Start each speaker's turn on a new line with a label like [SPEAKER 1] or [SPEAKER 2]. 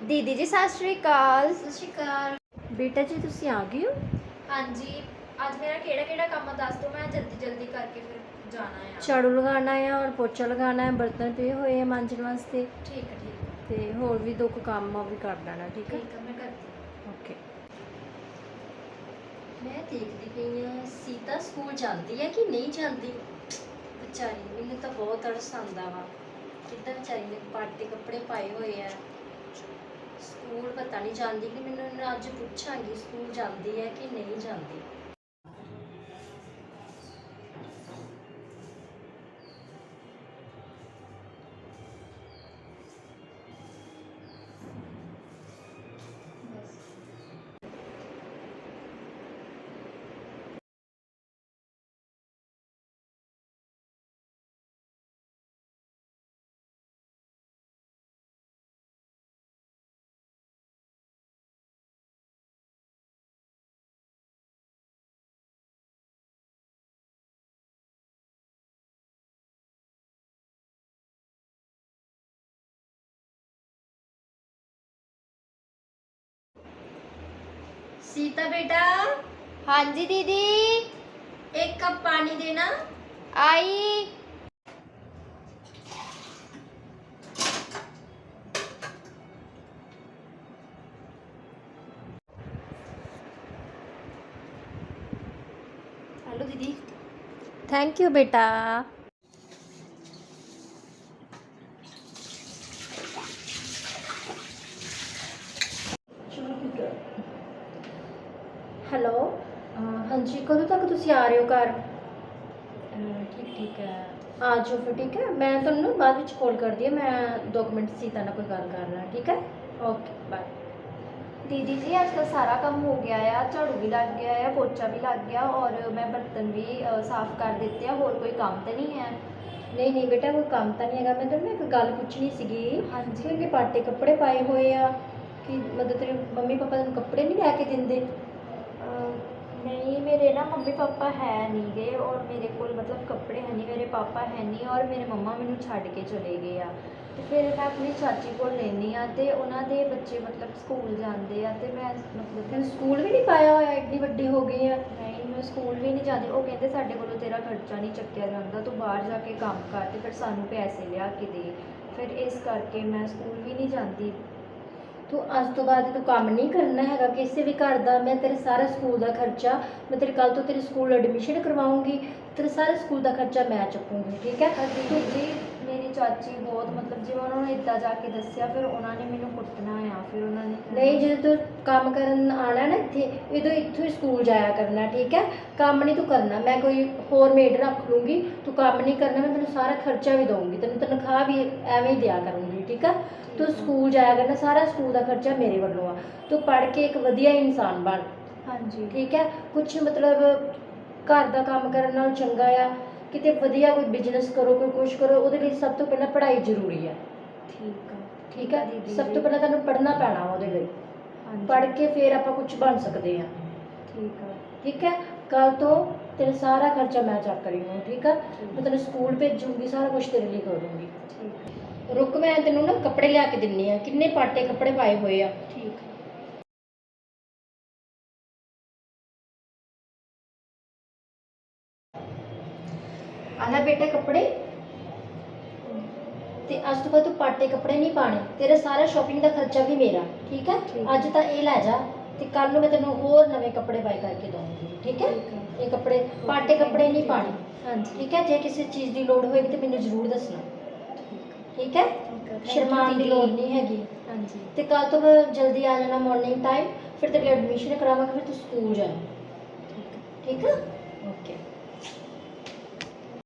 [SPEAKER 1] ਦੀਦੀ ਜੀ ਸਤਿ ਸ਼੍ਰੀ ਅਕਾਲ।
[SPEAKER 2] ਸਤਿ ਸ਼੍ਰੀ ਅਕਾਲ।
[SPEAKER 1] ਬੇਟਾ ਜੀ ਤੁਸੀਂ ਆ ਗਏ ਹੋ?
[SPEAKER 2] ਹਾਂਜੀ ਅੱਜ ਮੇਰਾ ਕਿਹੜਾ ਕਿਹੜਾ ਕੰਮ ਆ ਦੱਸ ਦਿਓ ਮੈਂ ਜਲਦੀ ਜਲਦੀ ਕਰਕੇ ਫਿਰ ਜਾਣਾ ਆ।
[SPEAKER 1] ਝਾੜੂ ਲਗਾਉਣਾ ਹੈ ਔਰ ਪੋਚਾ ਲਗਾਉਣਾ ਹੈ ਬਰਤਨ ਪਏ ਹੋਏ ਆ ਮਾਂਜਣ ਵਾਸਤੇ।
[SPEAKER 2] ਠੀਕ ਹੈ ਠੀਕ ਹੈ
[SPEAKER 1] ਤੇ ਹੋਰ ਵੀ ਦੋ ਕੁ ਕੰਮ ਆ ਉਹ ਵੀ ਕਰ ਲੈਣਾ ਠੀਕ ਹੈ
[SPEAKER 2] ਠੀਕ ਹੈ ਮੈਂ ਕਰਦੀ।
[SPEAKER 1] ਓਕੇ।
[SPEAKER 3] ਮੈਂ ਦੇਖਦੀ ਪਈ ਆ ਸੀਤਾ ਸਕੂਲ ਜਾਂਦੀ ਹੈ ਕਿ ਨਹੀਂ ਜਾਂਦੀ? ਵਿਚਾਰੀ ਮੈਨੂੰ ਤਾਂ ਬਹੁਤ ਅੜਸ ਆਉਂਦਾ ਵਾ। ਕਿੱਦਾਂ ਵਿਚਾਰੀ ਨੇ ਪਾਟੇ ਕੱਪੜੇ ਪਾਏ ਹੋਏ ਆ। ਸਕੂਲ ਪਤਾ ਨਹੀਂ ਜਾਂਦੀ ਕਿ ਮੈਨੂੰ ਅੱਜ ਪੁੱਛਾਂਗੀ ਸਕੂਲ ਜਾਂਦੀ ਹੈ ਕਿ ਨਹੀਂ ਜਾਂਦੀ। ਸੀਤਾ ਬੇਟਾ।
[SPEAKER 1] ਹਾਂਜੀ ਦੀਦੀ।
[SPEAKER 3] ਇੱਕ ਕੱਪ ਪਾਣੀ ਦੇਣਾ।
[SPEAKER 1] ਆਈ।
[SPEAKER 2] ਹੈਲੋ ਦੀਦੀ।
[SPEAKER 1] ਥੈਂਕ ਯੂ ਬੇਟਾ। ਹੈਲੋ ਹਾਂਜੀ ਕਦੋਂ ਤੱਕ ਤੁਸੀਂ ਆ ਰਹੇ ਹੋ ਘਰ?
[SPEAKER 3] ਠੀਕ ਠੀਕ ਹੈ।
[SPEAKER 1] ਆ ਜਾਓ ਫਿਰ ਠੀਕ ਹੈ? ਮੈਂ ਤੁਹਾਨੂੰ ਨਾ ਬਾਅਦ ਵਿੱਚ ਕਾਲ ਕਰਦੀ ਹਾਂ ਮੈਂ ਦੋ ਕੁ ਮਿੰਟ ਸੀਤਾ ਨਾਲ ਕੋਈ ਗੱਲ ਕਰਨਾ ਠੀਕ ਹੈ? ਓਕੇ ਬਾਏ
[SPEAKER 2] ਦੀਦੀ ਜੀ ਅੱਜ ਤਾਂ ਸਾਰਾ ਕੰਮ ਹੋ ਗਿਆ ਆ ਝਾੜੂ ਵੀ ਲੱਗ ਗਿਆ ਆ ਪੋਚਾ ਵੀ ਲੱਗ ਗਿਆ ਔਰ ਮੈਂ ਬਰਤਨ ਵੀ ਅ, ਸਾਫ਼ ਕਰ ਦਿੱਤੇ ਆ ਹੋਰ ਕੋਈ ਕੰਮ ਤਾਂ ਨਹੀਂ ਹੈ?
[SPEAKER 1] ਨਹੀਂ ਨਹੀਂ ਬੇਟਾ ਕੋਈ ਕੰਮ ਤਾਂ ਨਹੀਂ ਹੈਗਾ। ਮੈਂ ਤੁਹਾਨੂੰ ਨਾ ਇੱਕ ਗੱਲ ਪੁੱਛਣੀ ਸੀਗੀ।
[SPEAKER 2] ਹਾਂਜੀ।
[SPEAKER 1] ਇੰਨੇ ਪਾਟੇ ਕੱਪੜੇ ਪਾਏ ਹੋਏ ਆ ਕਿ ਮਤਲਬ ਤੇਰੇ ਮੰਮੀ ਪਾਪਾ ਤੈਨੂੰ ਕੱਪੜੇ ਨਹੀਂ ਲੈ ਕੇ ਦਿੰਦੇ?
[SPEAKER 2] ਨਹੀਂ ਮੇਰੇ ਨਾ ਮੰਮੀ ਪਾਪਾ ਹੈ ਨਹੀਂ ਗੇ ਔਰ ਮੇਰੇ ਕੋਲ ਮਤਲਬ ਕੱਪੜੇ ਹੈ ਨਹੀਂ ਮੇਰੇ ਪਾਪਾ ਹੈ ਨਹੀਂ ਔਰ ਮੇਰੇ ਮੰਮਾ ਮੈਨੂੰ ਛੱਡ ਕੇ ਚਲੇ ਗਏ ਆ। ਤੇ ਫਿਰ ਮੈਂ ਆਪਣੀ ਚਾਚੀ ਕੋਲ ਰਹਿੰਦੀ ਆ ਤੇ ਉਹਨਾਂ ਦੇ ਬੱਚੇ ਮਤਲਬ ਸਕੂਲ ਜਾਂਦੇ ਆ ਤੇ ਮੈਂ ਮਤਲਬ
[SPEAKER 1] ਤੈਨੂੰ ਸਕੂਲ ਵੀ ਨਹੀਂ ਪਾਇਆ ਹੋਇਆ ਐਡੀ ਵੱਡੀ ਹੋ ਗਈ ਆ।
[SPEAKER 2] ਨਹੀਂ ਮੈਂ ਸਕੂਲ ਵੀ ਨਹੀਂ ਜਾਂਦੀ ਉਹ ਕਹਿੰਦੇ ਸਾਡੇ ਕੋਲੋਂ ਤੇਰਾ ਖਰਚਾ ਨਹੀਂ ਚੱਕਿਆ ਜਾਂਦਾ ਤੂੰ ਬਾਹਰ ਜਾ ਕੇ ਕੰਮ ਕਰ ਤੇ ਫਿਰ ਸਾਨੂੰ ਪੈਸੇ ਲਿਆ ਕੇ ਦੇ। ਫਿਰ ਇਸ ਕਰਕੇ ਮੈਂ ਸਕੂਲ ਵੀ ਨਹੀਂ ਜਾਂਦੀ।
[SPEAKER 1] ਤੂੰ ਅੱਜ ਤੋਂ ਬਾਅਦ ਤੂੰ ਕੰਮ ਨਹੀਂ ਕਰਨਾ ਹੈਗਾ ਕਿਸੇ ਵੀ ਘਰ ਦਾ, ਮੈਂ ਤੇਰੇ ਸਾਰੇ ਸਕੂਲ ਦਾ ਖਰਚਾ, ਮੈਂ ਤੇਰੇ ਕੱਲ ਤੋਂ ਤੇਰੇ ਸਕੂਲ ਐਡਮਿਸ਼ਨ ਕਰਵਾਉਂਗੀ, ਤੇਰੇ ਸਾਰੇ ਸਕੂਲ ਦਾ ਖਰਚਾ ਮੈਂ ਚੁੱਕੂੰਗੀ, ਠੀਕ ਹੈ?
[SPEAKER 2] ਜੀ, ਮੇਰੀ ਚਾਚੀ ਬਹੁਤ ਮਤਲਬ ਜਿਵੇਂ ਉਹਨਾਂ ਨੂੰ ਇੱਦਾਂ ਜਾ ਕੇ ਦੱਸਿਆ, ਫਿਰ ਉਹਨਾਂ ਨੇ ਮੈਨੂੰ ਕੁੱਟਣਾ ਆ ਫਿਰ ਉਹਨਾਂ ਨੇ ਕਹਿਣਾ-
[SPEAKER 1] ਨਹੀਂ ਜਦੋਂ ਤੂੰ ਕੰਮ ਕਰਨ ਆਣਾ ਨਾ ਇੱਥੇ ਉਦੋਂ ਇੱਥੋਂ ਹੀ ਸਕੂਲ ਜਾਇਆ ਕਰਨਾ ਠੀਕ ਹੈ? ਕੰਮ ਨਹੀਂ ਤੂੰ ਕਰਨਾ। ਮੈਂ ਕੋਈ ਹੋਰ ਮੇਡ ਰੱਖ ਲੂੰਗੀ ਤੂੰ ਕੰਮ ਨਹੀਂ ਕਰਨਾ ਮੈਂ ਤੈਨੂੰ ਸਾਰਾ ਖਰਚਾ ਵੀ ਦਊਂਗੀ ਤੈਨੂੰ ਤਨਖਾਹ ਵੀ ਐਵੇਂ ਹੀ ਦਿਆ ਕਰੂੰਗੀ ਠੀਕ ਹੈ? ਤੂੰ ਸਕੂਲ ਜਾਇਆ ਕਰਨਾ ਸਾਰਾ ਸਕੂਲ ਦਾ ਖਰਚਾ ਮੇਰੇ ਵੱਲੋਂ ਆ। ਤੂੰ ਪੜ੍ਹ ਕੇ ਇੱਕ ਵਧੀਆ ਇਨਸਾਨ ਬਣ।
[SPEAKER 2] ਹਾਂਜੀ।
[SPEAKER 1] ਠੀਕ ਹੈ? ਕੁਝ ਮਤਲਬ ਘਰ ਦਾ ਕੰਮ ਕਰਨ ਨਾਲ ਚੰਗਾ ਆ ਕਿਤੇ ਵਧੀਆ ਕੋਈ ਬਿਜ਼ਨਸ ਕਰੋ ਕੋਈ ਕੁਛ ਕਰੋ ਉਹਦੇ ਲਈ ਸਭ ਤੋਂ ਪਹਿਲਾਂ ਪੜ੍ਹਾਈ ਜ਼ਰੂਰੀ ਹੈ
[SPEAKER 2] ਠੀਕ ਆ।
[SPEAKER 1] ਠੀਕ ਹੈ?
[SPEAKER 2] ਦੀਦੀ
[SPEAKER 1] ਸਭ। ਤੋਂ ਪਹਿਲਾਂ ਤੁਹਾਨੂੰ ਪੜ੍ਹਨਾ ਪੈਣਾ ਉਹਦੇ ਲਈ। ਪੜ੍ਹ ਕੇ ਫਿਰ ਆਪਾਂ ਕੁਝ ਬਣ ਸਕਦੇ ਹਾਂ।
[SPEAKER 2] ਠੀਕ ਆ।
[SPEAKER 1] ਠੀਕ ਹੈ? ਕੱਲ ਤੋਂ ਤੇਰਾ ਸਾਰਾ ਖਰਚਾ ਮੈਂ ਚੱਕ ਰਹੀ ਹਾਂ ਠੀਕ ਹੈ ਮੈਂ ਤੈਨੂੰ ਸਕੂਲ ਭੇਜੂੰਗੀ ਸਾਰਾ ਕੁਝ ਤੇਰੇ ਲਈ ਕਰੂੰਗੀ।
[SPEAKER 2] ਠੀਕ ਆ।
[SPEAKER 1] ਰੁਕ ਮੈਂ ਤੈਨੂੰ ਨਾ ਕੱਪੜੇ ਲਿਆ ਕੇ ਦਿੰਨੀ ਆ ਕਿੰਨੇ ਪਾਟੇ ਕੱਪੜੇ ਪਾਏ ਹੋਏ ਆ।
[SPEAKER 2] ਠੀਕ ਆ।
[SPEAKER 1] ਆਲਾ ਬੇਟਾ ਕੱਪੜੇ। ਤੇ ਅੱਜ ਤੋਂ ਬਾਅਦ ਤੂੰ ਪਾਟੇ ਕੱਪੜੇ ਨਹੀਂ ਪਾਣੇ ਤੇਰਾ ਸਾਰਾ ਸ਼ਾਪਿੰਗ ਦਾ ਖਰਚਾ ਵੀ ਮੇਰਾ ਠੀਕ ਹੈ?
[SPEAKER 2] ਠੀਕ।
[SPEAKER 1] ਅੱਜ ਤਾਂ ਇਹ ਲੈ ਜਾ ਤੇ ਕੱਲ ਨੂੰ ਮੈਂ ਤੈਨੂੰ ਹੋਰ ਨਵੇਂ ਕੱਪੜੇ ਬਾਈ ਕਰਕੇ ਦਊਂਗੀ ਠੀਕ ਹੈ?
[SPEAKER 2] ਠੀਕ ਹੈ।
[SPEAKER 1] ਇਹ ਕੱਪੜੇ ਪਾਟੇ ਕੱਪੜੇ ਨਹੀਂ ਪਾਣੇ
[SPEAKER 2] ਹਾਂਜੀ।
[SPEAKER 1] ਠੀਕ ਹੈ? ਜੇ ਕਿਸੇ ਚੀਜ਼ ਦੀ ਲੋੜ ਹੋਏਗੀ ਤੇ ਮੈਨੂੰ ਜ਼ਰੂਰ ਦੱਸਣਾ। ਠੀਕ ਹੈ? ਸ਼ਰਮਾਉਣ ਦੀ ਲੋੜ ਨਹੀਂ ਹੈਗੀ।
[SPEAKER 2] ਹਾਂਜੀ।
[SPEAKER 1] ਤੇ ਕੱਲ ਤੋਂ ਮੈਂ ਜਲਦੀ ਆ ਜਾਣਾ ਮਾਰਨਿੰਗ ਟਾਈਮ ਫਿਰ ਤੇਰੀ ਐਡਮਿਸ਼ਨ ਕਰਾਵਾਂਗਾ ਫਿਰ ਤੂੰ ਸਕੂਲ ਜਾਣਾ ਠੀਕ ਹੈ। ਓਕੇ